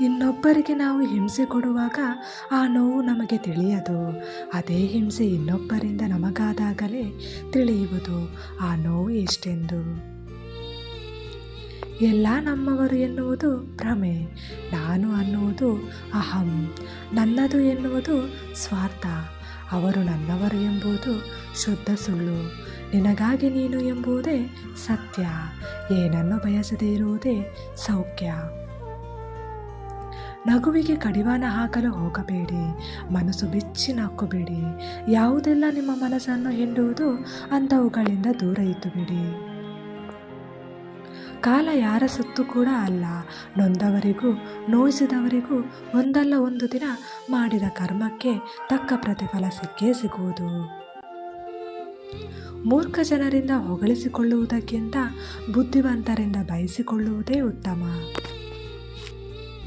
ಇನ್ನೊಬ್ಬರಿಗೆ ನಾವು ಹಿಂಸೆ ಕೊಡುವಾಗ ಆ ನೋವು ನಮಗೆ ತಿಳಿಯದು. ಅದೇ ಹಿಂಸೆ ಇನ್ನೊಬ್ಬರಿಂದ ನಮಗಾದಾಗಲೇ ತಿಳಿಯುವುದು. ಆ ನೋವು ಎಷ್ಟೆಂದು? ಎಲ್ಲ ನಮ್ಮವರು ಎನ್ನುವುದು ಭ್ರಮೆ. ನಾನು ಅನ್ನುವುದು ಅಹಂ. ನನ್ನದು ಎನ್ನುವುದು ಸ್ವಾರ್ಥ. ಅವರು ನನ್ನವರು ಎಂಬುದು ಶುದ್ಧ ಸುಳ್ಳು. ನಿನಗಾಗಿ ನೀನು ಎಂಬುದೇ ಸತ್ಯ. ಏನನ್ನು ಬಯಸದೇ ಇರುವುದೇ ಸೌಖ್ಯ. ನಗುವಿಗೆ ಕಡಿವಾಣ ಹಾಕಲು ಹೋಗಬೇಡಿ, ಮನಸ್ಸು ಬಿಚ್ಚಿ ನಕ್ಕಬೇಡಿ. ಯಾವುದೆಲ್ಲ ನಿಮ್ಮ ಮನಸ್ಸನ್ನು ಹಿಂಡುವುದು ಅಂಥವುಗಳಿಂದ ದೂರ ಇದ್ದುಬಿಡಿ. ಕಾಲ ಯಾರ ಸುತ್ತು ಕೂಡ ಅಲ್ಲ. ನೊಂದವರಿಗೂ, ನೋಯಿಸಿದವರಿಗೂ ಒಂದಲ್ಲ ಒಂದು ದಿನ ಮಾಡಿದ ಕರ್ಮಕ್ಕೆ ತಕ್ಕ ಪ್ರತಿಫಲ ಸಿಕ್ಕೇ ಸಿಗುವುದು. ಮೂರ್ಖ ಜನರಿಂದ ಹೊಗಳಿಸಿಕೊಳ್ಳುವುದಕ್ಕಿಂತ ಬುದ್ಧಿವಂತರಿಂದ ಬಯಸಿಕೊಳ್ಳುವುದೇ ಉತ್ತಮ.